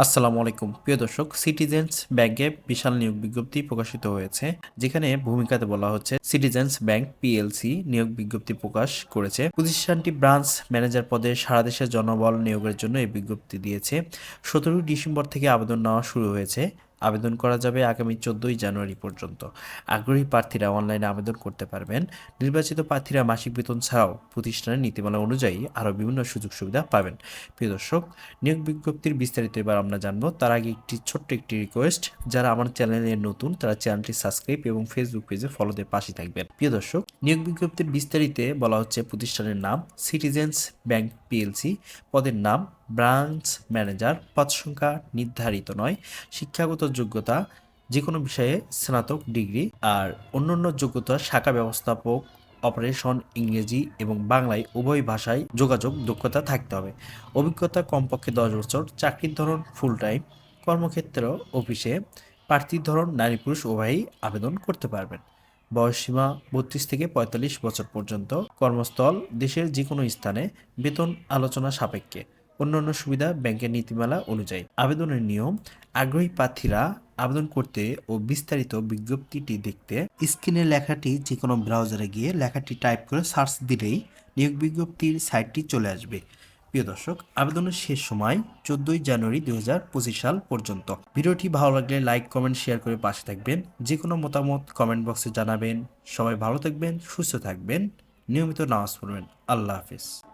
আসসালামু আলাইকুম। প্রিয় দর্শক সিটিজেন্স ব্যাংকে বিশাল নিয়োগ বিজ্ঞপ্তি প্রকাশিত হয়েছে, যেখানে ভূমিকাতে বলা হচ্ছে সিটিজেন্স ব্যাংক পিএলসি নিয়োগ বিজ্ঞপ্তি প্রকাশ করেছে। প্রতিষ্ঠানটি ব্রাঞ্চ ম্যানেজার পদে সারা দেশের জনবল নিয়োগের জন্য এই বিজ্ঞপ্তি দিয়েছে। সতেরোই ডিসেম্বর থেকে আবেদন নেওয়া শুরু হয়েছে। আবেদন করা যাবে আগামী চোদ্দোই জানুয়ারি পর্যন্ত। আগ্রহী প্রার্থীরা অনলাইনে আবেদন করতে পারবেন। নির্বাচিত প্রার্থীরা মাসিক বেতন ছাড়াও প্রতিষ্ঠানের নীতিমালা অনুযায়ী আরও বিভিন্ন সুযোগ সুবিধা পাবেন। প্রিয় দর্শক, নিয়োগ বিজ্ঞপ্তির বিস্তারিত এবার আমরা জানব। তার আগে একটি ছোট্ট একটি রিকোয়েস্ট যারা আমার চ্যানেলে নতুন, তারা চ্যানেলটি সাবস্ক্রাইব এবং ফেসবুক পেজে ফলো দিয়ে পাশে থাকবেন। প্রিয় দর্শক, নিয়োগ বিজ্ঞপ্তির বিস্তারিতে বলা হচ্ছে প্রতিষ্ঠানের নাম সিটিজেন্স ব্যাংক পিএলসি পদের নাম ব্রাঞ্চ ম্যানেজার, পদ সংখ্যা নির্ধারিত নয়, শিক্ষাগত যোগ্যতা যে কোনো বিষয়ে স্নাতক ডিগ্রি আর অন্যান্য যোগ্যতা শাখা ব্যবস্থাপক, অপারেশন, ইংরেজি এবং বাংলায় উভয় ভাষায় যোগাযোগ দক্ষতা থাকতে হবে। অভিজ্ঞতা কমপক্ষে দশ বছর, চাকরির ধরন ফুল টাইম কর্মক্ষেত্র অফিসে প্রার্থীর ধরন নারী পুরুষ উভয়ই আবেদন করতে পারবেন। বয়সসীমা বত্রিশ থেকে পঁয়তাল্লিশ বছর পর্যন্ত। কর্মস্থল দেশের যে কোনো স্থানে বেতন আলোচনা সাপেক্ষে। অন্যান্য সুবিধা ব্যাংকের নীতিমালা অনুযায়ী। আবেদনের নিয়ম, আগ্রহী প্রার্থীরা আবেদন করতে ও বিস্তারিত বিজ্ঞপ্তিটি দেখতে স্ক্রিনে লেখাটি যে কোনো ব্রাউজারে গিয়ে লেখাটি টাইপ করে সার্চ দিলেই নিয়োগ বিজ্ঞপ্তির সাইটটি চলে আসবে। প্রিয় দর্শক, আবেদনের শেষ সময় চোদ্দই জানুয়ারি দুই হাজার পঁচিশ সাল পর্যন্ত। ভিডিওটি ভালো লাগলে লাইক, কমেন্ট, শেয়ার করে পাশে থাকবেন। যে কোনো মতামত কমেন্ট বক্সে জানাবেন। সবাই ভালো থাকবেন, সুস্থ থাকবেন। নিয়মিত নামাজ পড়বেন। আল্লাহ হাফিজ।